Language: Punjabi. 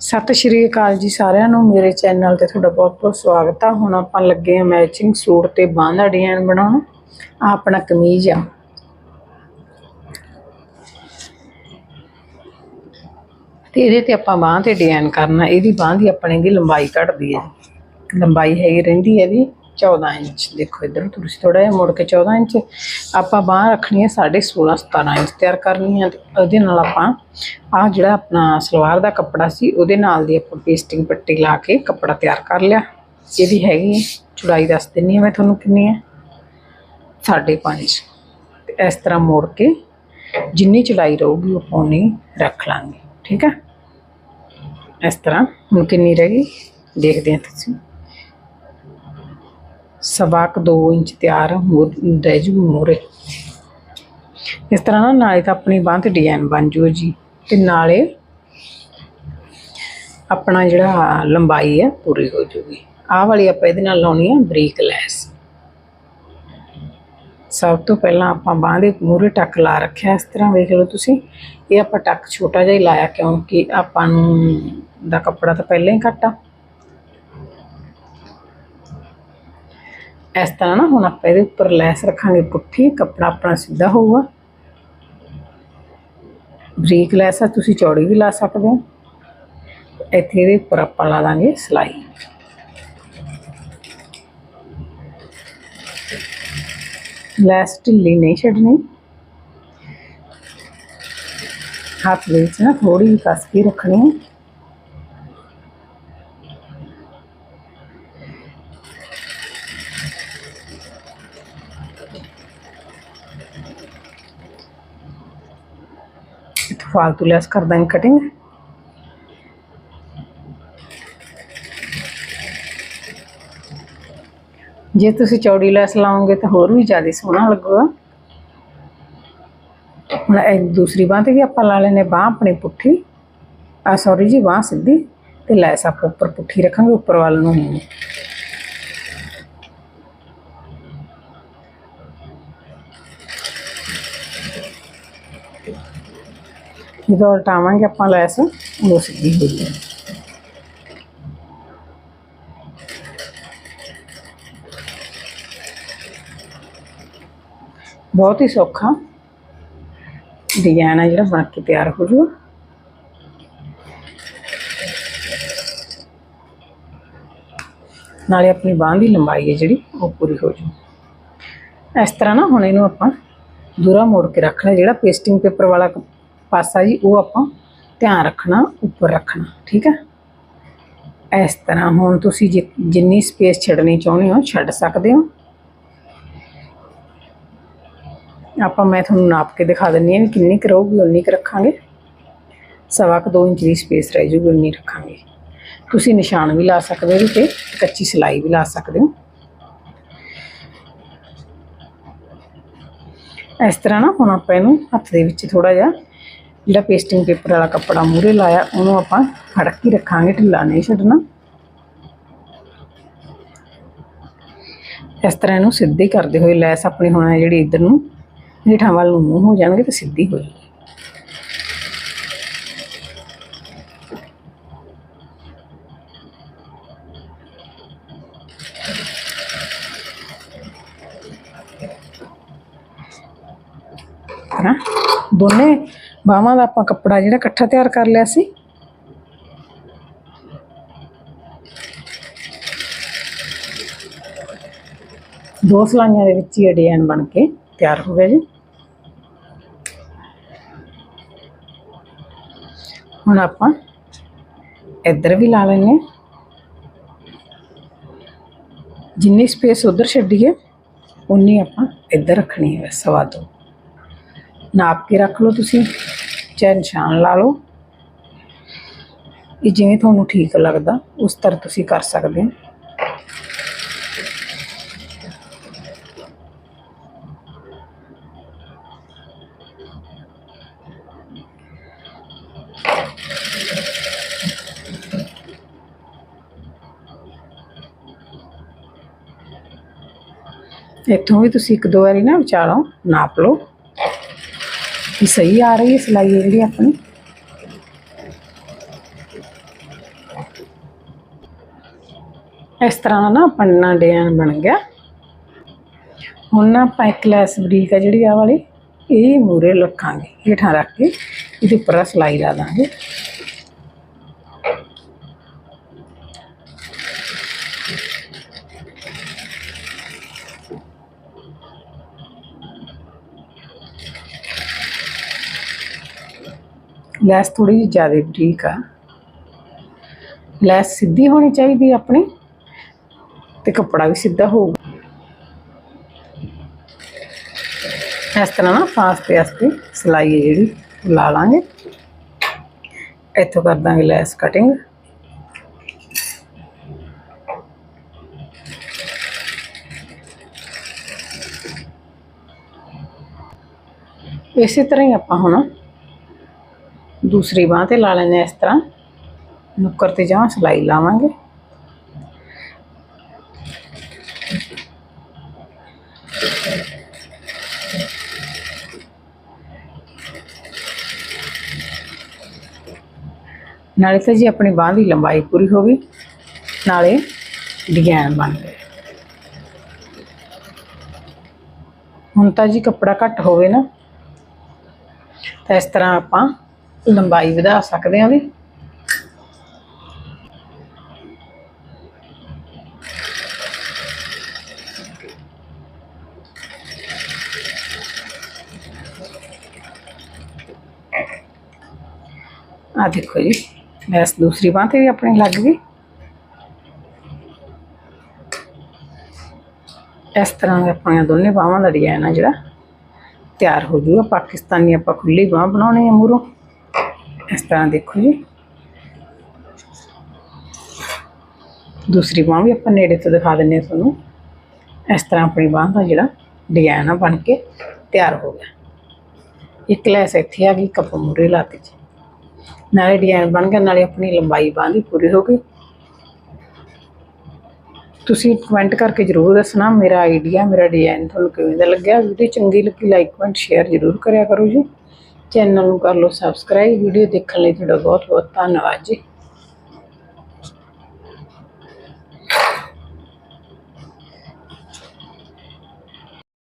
ਸਤਿ ਸ਼੍ਰੀ ਅਕਾਲ ਜੀ ਸਾਰਿਆਂ ਨੂੰ। ਮੇਰੇ ਚੈਨਲ ਤੇ ਤੁਹਾਡਾ ਬਹੁਤ-ਬਹੁਤ ਸਵਾਗਤ ਆ। ਹੁਣ ਆਪਾਂ ਲੱਗੇ ਆ ਮੈਚਿੰਗ ਸੂਟ ਤੇ ਬਾਂਹ ਦਾ ਡਿਜ਼ਾਈਨ ਬਣਾਉਣ। ਆ ਆਪਣਾ ਕਮੀਜ਼ ਆ। ਤੇ ਇਹਦੇ ਤੇ ਆਪਾਂ ਬਾਂਹ ਤੇ ਡਿਜ਼ਾਈਨ ਕਰਨਾ। ਇਹਦੀ ਬਾਂਹ ਦੀ ਆਪਣੇ ਦੀ ਲੰਬਾਈ ਘਟਦੀ ਹੈ ਲੰਬਾਈ ਹੈਗੀ ਰਹਿੰਦੀ ਹੈ ਇਹਦੀ 14 ਇੰਚ ਦੇਖੋ ਇਧਰ ਤੁਸੀਂ ਥੋੜਾ ਜਿਹਾ ਮੁੜ ਕੇ 14 ਇੰਚ ਆਪਾਂ ਬਾਂਹ ਰੱਖਣੀ ਹੈ 16.5 17 ਇੰਚ ਤਿਆਰ ਕਰਨੀ ਹੈ ਤੇ ਉਹਦੇ ਨਾਲ ਆਪਾਂ ਆ ਜਿਹੜਾ ਆਪਣਾ ਸਲਵਾਰ ਦਾ ਕੱਪੜਾ ਸੀ ਉਹਦੇ ਨਾਲ ਦੀ ਆਪਾਂ ਪੇਸਟਿੰਗ ਪੱਟੀ ਲਾ ਕੇ ਕੱਪੜਾ ਤਿਆਰ ਕਰ ਲਿਆ ਇਹਦੀ ਹੈਗੀ ਹੈ ਚੌੜਾਈ ਦੱਸ ਦਿੰਨੀ ਹਾਂ ਮੈਂ ਤੁਹਾਨੂੰ ਕਿੰਨੀ ਹੈ 5.5 ਤੇ ਇਸ ਤਰ੍ਹਾਂ ਮੋੜ ਕੇ ਜਿੰਨੀ ਚੌੜਾਈ ਰਹੂਗੀ ਉਹ ਪੌਣੀ ਰੱਖ ਲਾਂਗੇ ਠੀਕ ਹੈ ਇਸ ਤਰ੍ਹਾਂ ਹੁਣ ਕਿੰਨੀ ਰਹਿ ਗਈ ਦੇਖਦੇ ਹਾਂ ਤੁਸੀਂ ਸਵਾ ਕੁ 2 ਇੰਚ ਤਿਆਰ ਹੋ ਰਹਿ ਜੂ ਮੋਰੇ ਇਸ ਤਰ੍ਹਾਂ ਨਾ ਨਾਲੇ ਤਾਂ ਆਪਣੀ ਬਾਂਹ ਤੇ ਡਿਜ਼ਾਈਨ ਬਣ ਜੂ ਜੀ। ਤੇ ਨਾਲੇ ਆਪਣਾ ਜਿਹੜਾ ਲੰਬਾਈ ਹੈ ਪੂਰੀ ਹੋ ਜੂਗੀ। ਆਹ ਵਾਲੀ ਆਪਾਂ ਇਹਦੇ ਨਾਲ ਲਾਉਣੀ ਹੈ ਬਰੀਕ ਲੈਸ ਸਭ ਤੋਂ ਪਹਿਲਾਂ ਆਪਾਂ ਬਾਂਹ ਦੇ ਮੂਰੇ ਟੱਕ ਲਾ ਰੱਖਿਆ ਇਸ ਤਰ੍ਹਾਂ ਵੇਖ ਲਓ ਤੁਸੀਂ। ਇਹ ਆਪਾਂ ਟੱਕ ਛੋਟਾ ਜਿਹਾ ਹੀ ਲਾਇਆ ਕਿਉਂਕਿ ਆਪਾਂ ਨੂੰ ਦਾ ਕੱਪੜਾ ਤਾਂ ਪਹਿਲਾਂ ਹੀ ਘੱਟ ਇਸ ਤਰ੍ਹਾਂ ਨਾ ਹੁਣ ਆਪਾਂ ਇਹਦੇ ਉੱਪਰ ਲੈਸ ਰੱਖਾਂਗੇ ਪੁੱਠੀ, ਕੱਪੜਾ ਆਪਣਾ ਸਿੱਧਾ ਹੋਊਗਾ। ਬਰੀਕ ਲੈਸ ਆ, ਤੁਸੀਂ ਚੌੜੀ ਵੀ ਲਾ ਸਕਦੇ ਹੋ। ਇੱਥੇ ਇਹਦੇ ਉੱਪਰ ਆਪਾਂ ਲਾ ਦਾਂਗੇ ਸਲਾਈ। ਲੈਸ ਢਿੱਲੀ ਨਹੀਂ ਛੱਡਣੀ। ਹੱਥ ਦੇ ਵਿੱਚ ਨਾ ਥੋੜੀ ਜਿਹੀ ਕਸ ਕੇ ਰੱਖਣੀ ਹੈ ਇੱਥੋਂ ਫਾਲਤੂ ਲੈਸ ਕਰ ਦਾਂਗੇ ਕਟਿੰਗ ਜੇ ਤੁਸੀਂ ਚੌੜੀ ਲੈਸ ਲਾਓਗੇ ਤਾਂ ਹੋਰ ਵੀ ਜ਼ਿਆਦਾ ਸੋਹਣਾ ਲੱਗੂਗਾ। ਹੁਣ ਇਹ ਦੂਸਰੀ ਬਾਂਹ ਤੇ ਵੀ ਆਪਾਂ ਲਾ ਲੈਨੇ ਬਾਂਹ ਆਪਣੀ ਪੁੱਠੀ। ਆ ਸੌਰੀ ਜੀ, ਬਾਂਹ ਸਿੱਧੀ। ਤੇ ਲੈਸ ਆਪਾਂ ਉੱਪਰ ਪੁੱਠੀ ਰੱਖਾਂਗੇ, ਉੱਪਰ ਵੱਲ ਨੂੰ। ਜਦੋਂ ਉਲਟਾਵਾਂਗੇ ਆਪਾਂ ਲੈਸ ਉਹ ਸਿੱਧੀ ਹੋ ਜਾਏਗੀ ਬਹੁਤ ਹੀ ਸੌਖਾ ਡਿਜ਼ਾਈਨ ਹੈ ਜਿਹੜਾ, ਬਣ ਕੇ ਤਿਆਰ ਹੋ ਜੂਗਾ ਨਾਲੇ ਆਪਣੀ ਬਾਂਹ ਦੀ ਲੰਬਾਈ ਹੈ ਜਿਹੜੀ, ਉਹ ਪੂਰੀ ਹੋ ਜੂ ਇਸ ਤਰ੍ਹਾਂ ਨਾ ਹੁਣ ਇਹਨੂੰ ਆਪਾਂ ਦੂਰਾ ਮੋੜ ਕੇ ਰੱਖਣਾ ਜਿਹੜਾ ਪੇਸਟਿੰਗ ਪੇਪਰ ਵਾਲਾ ਪਾਸਾ ਜੀ, ਉਹ ਆਪਾਂ ਧਿਆਨ ਰੱਖਣਾ, ਉੱਪਰ ਰੱਖਣਾ, ਠੀਕ ਹੈ? ਇਸ ਤਰ੍ਹਾਂ ਹੁਣ ਤੁਸੀਂ ਜਿ- ਜਿੰਨੀ ਸਪੇਸ ਛੱਡਣੀ ਚਾਹੁੰਦੇ ਹੋ, ਛੱਡ ਸਕਦੇ ਹੋ। ਆਪਾਂ ਮੈਂ ਤੁਹਾਨੂੰ ਨਾਪ ਕੇ ਦਿਖਾ ਦਿੰਨੀ ਹਾਂ ਵੀ ਕਿੰਨੀ ਕੁ ਰਹੂਗੀ, ਉਨੀ ਕੁ ਰੱਖਾਂਗੇ। ਸਵਾ ਕੁ 2 ਇੰਚ ਦੀ ਸਪੇਸ ਰਹਿ ਜੂਗੀ, ਉਨੀ ਰੱਖਾਂਗੇ। ਤੁਸੀਂ ਨਿਸ਼ਾਨ ਵੀ ਲਾ ਸਕਦੇ ਹੋ ਤੇ ਕੱਚੀ ਸਿਲਾਈ ਵੀ ਲਾ ਸਕਦੇ ਹੋ। ਇਸ ਤਰ੍ਹਾਂ ਨਾ ਹੁਣ ਆਪਾਂ ਇਹਨੂੰ ਹੱਥ ਦੇ ਵਿੱਚ ਥੋੜਾ ਜਿਹਾ ਜਿਹੜਾ ਪੇਸਟਿੰਗ ਪੇਪਰ ਵਾਲਾ ਕੱਪੜਾ ਮੂਰੇ ਲਾਇਆ, ਉਹਨੂੰ ਆਪਾਂ ਫੜ ਕੇ ਰੱਖਾਂਗੇ, ਢਿੱਲਾ ਨਹੀਂ ਛੱਡਣਾ। ਇਸ ਤਰ੍ਹਾਂ ਇਹਨੂੰ ਸਿੱਧੀ ਕਰਦੇ ਹੋਏ ਲੈਸ ਆਪਣੀ ਹੁਣ ਜਿਹੜੀ ਇਧਰ ਨੂੰ, ਹੇਠਾਂ ਵੱਲ ਨੂੰ ਮੂੰਹ ਹੋ ਜਾਣਗੇ ਤੇ ਸਿੱਧੀ ਹੋ ਜਾਊਗੀ ਦੋਨੇ ਬਾਹਾਂ ਦਾ ਆਪਾਂ ਕੱਪੜਾ ਜਿਹੜਾ ਇਕੱਠਾ ਤਿਆਰ ਕਰ ਲਿਆ ਸੀ। ਦੋ ਸਲਾਈਆਂ ਦੇ ਵਿੱਚ ਹੀ ਡਿਜ਼ਾਈਨ ਬਣ ਕੇ ਤਿਆਰ ਹੋ ਗਿਆ ਜੀ। ਹੁਣ ਆਪਾਂ ਇੱਧਰ ਵੀ ਲਾ ਲੈਂਦੇ ਹਾਂ। ਜਿੰਨੀ ਸਪੇਸ ਉਧਰ ਛੱਡੀਏ, ਉਨੀ ਆਪਾਂ ਇੱਧਰ ਰੱਖਣੀ ਹੈ ਸਵਾ ਦੋ। ਨਾਪ ਕੇ ਰੱਖ ਲਓ ਤੁਸੀਂ। ਚਾਹੇ ਨਿਸ਼ਾਨ ਲਾ ਲਓ। ਇਹ ਜਿਵੇਂ ਤੁਹਾਨੂੰ ਠੀਕ ਲੱਗਦਾ, ਉਸ ਤਰ੍ਹਾਂ ਤੁਸੀਂ ਕਰ ਸਕਦੇ ਹੋ। ਇੱਥੋਂ ਵੀ ਤੁਸੀਂ ਇੱਕ ਦੋ ਵਾਰੀ ਨਾ ਵਿਚਾਰੋ ਨਾਪ ਲਓ। ਵੀ ਸਹੀ ਆ ਰਹੀ ਹੈ ਸਿਲਾਈ ਹੈ ਜਿਹੜੀ ਆਪਣੀ? ਇਸ ਤਰ੍ਹਾਂ ਨਾ ਪੰਨਾ ਡਿਜ਼ਾਈਨ ਬਣ ਗਿਆ। ਹੁਣ ਨਾ ਆਪਾਂ ਇੱਕ ਲੈਸ ਬਰੀਕ ਆ ਜਿਹੜੀ ਆ ਵਾਲੀ, ਇਹ ਮੂਰੇ ਲੱਖਾਂਗੇ ਹੇਠਾਂ ਰੱਖ ਕੇ, ਇਹਦੇ ਉੱਪਰ ਸਿਲਾਈ ਲਾ ਦਾਂਗੇ। ਲੈਸ ਥੋੜੀ ਜਿਹੀ ਜ਼ਿਆਦਾ ਬਰੀਕ ਆ। ਲੈਸ ਸਿੱਧੀ ਹੋਣੀ ਚਾਹੀਦੀ ਆਪਣੀ ਤੇ ਕੱਪੜਾ ਵੀ ਸਿੱਧਾ ਹੋਊਗਾ। ਇਸ ਤਰ੍ਹਾਂ ਨਾ ਆਸਤੇ ਆਸਤੇ ਸਿਲਾਈ ਹੈ ਜਿਹੜੀ, ਲਾ ਲਾਂਗੇ। ਇੱਥੋਂ ਕਰ ਦਾਂਗੇ ਲੈਸ ਕਟਿੰਗ। ਇਸੇ ਤਰ੍ਹਾਂ ਹੀ ਆਪਾਂ ਹੁਣ ਦੂਸਰੀ ਬਾਹ ਤੇ ਲਾ ਲੈਂਦੇ ਹਾਂ ਇਸ ਤਰ੍ਹਾਂ। ਨੁੱਕਰ ਤੇ ਜਾਂ ਸਿਲਾਈ ਲਾਵਾਂਗੇ। ਨਾਲੇ ਤਾਂ ਜੀ ਆਪਣੀ ਬਾਹ ਦੀ ਲੰਬਾਈ ਪੂਰੀ ਹੋ ਗਈ। ਨਾਲੇ ਡਿਜ਼ਾਈਨ ਬਣ ਗਿਆ ਹੁਣ ਤਾਂ ਜੀ ਕੱਪੜਾ ਘੱਟ ਹੋਵੇ ਨਾ, ਤਾਂ ਇਸ ਤਰ੍ਹਾਂ ਆਪਾਂ ਲੰਬਾਈ ਵਧਾ ਸਕਦੇ ਹਾਂ ਵੀ। ਆ ਦੇਖੋ ਜੀ ਲੈਸ ਦੂਸਰੀ ਬਾਂਹ ਤੇ ਵੀ ਆਪਣੀ ਲੱਗ ਗਈ। ਇਸ ਤਰ੍ਹਾਂ ਆਪਣੀਆਂ ਦੋਨੇ ਬਾਹਾਂ ਦਾ ਡਿਜ਼ਾਈਨ ਆ ਜਿਹੜਾ। ਤਿਆਰ ਹੋ ਜੂਗਾ, ਪਾਕਿਸਤਾਨੀ ਆਪਾਂ ਖੁੱਲੀ ਬਾਹ ਬਣਾਉਣੀ ਹੈ ਮੂਰੋਂ ਇਸ ਤਰ੍ਹਾਂ ਦੇਖੋ ਜੀ। ਦੂਸਰੀ ਬਾਹ ਵੀ ਆਪਾਂ ਨੇੜੇ ਤੋਂ ਦਿਖਾ ਦਿੰਨੇ ਆ ਤੁਹਾਨੂੰ। ਇਸ ਤਰ੍ਹਾਂ ਆਪਣੀ ਬਾਹ ਦਾ ਜਿਹੜਾ ਡਿਜ਼ਾਈਨ ਆ ਬਣ ਕੇ ਤਿਆਰ ਹੋ ਗਿਆ। ਇੱਕ ਲੈਸ ਇੱਥੇ ਆ ਗਈ ਕੱਪ ਮੂਰੇ ਲਾਤੀ ਜੀ। ਨਾਲੇ ਡਿਜ਼ਾਈਨ ਬਣ ਗਿਆ, ਨਾਲੇ ਆਪਣੀ ਲੰਬਾਈ ਬਾਂਹ ਦੀ ਪੂਰੀ ਹੋ ਗਈ। ਤੁਸੀਂ ਕਮੈਂਟ ਕਰਕੇ ਜਰੂਰ ਦੱਸਣਾ, ਮੇਰਾ ਆਈਡੀਆ ਮੇਰਾ ਡਿਜ਼ਾਈਨ ਤੁਹਾਨੂੰ ਕਿਵੇਂ ਦਾ ਲੱਗਿਆ? ਵੀਡੀਓ ਚੰਗੀ ਲੱਗੀ ਲਾਈਕ ਕਮੈਂਟ ਸ਼ੇਅਰ ਜਰੂਰ ਕਰਿਆ ਕਰੋ ਜੀ। ਚੈਨਲ ਨੂੰ ਕਰ ਲਓ ਸਬਸਕ੍ਰਾਈਬ ਵੀਡੀਓ ਦੇਖਣ ਲਈ ਤੁਹਾਡਾ ਬਹੁਤ ਬਹੁਤ ਧੰਨਵਾਦ ਜੀ।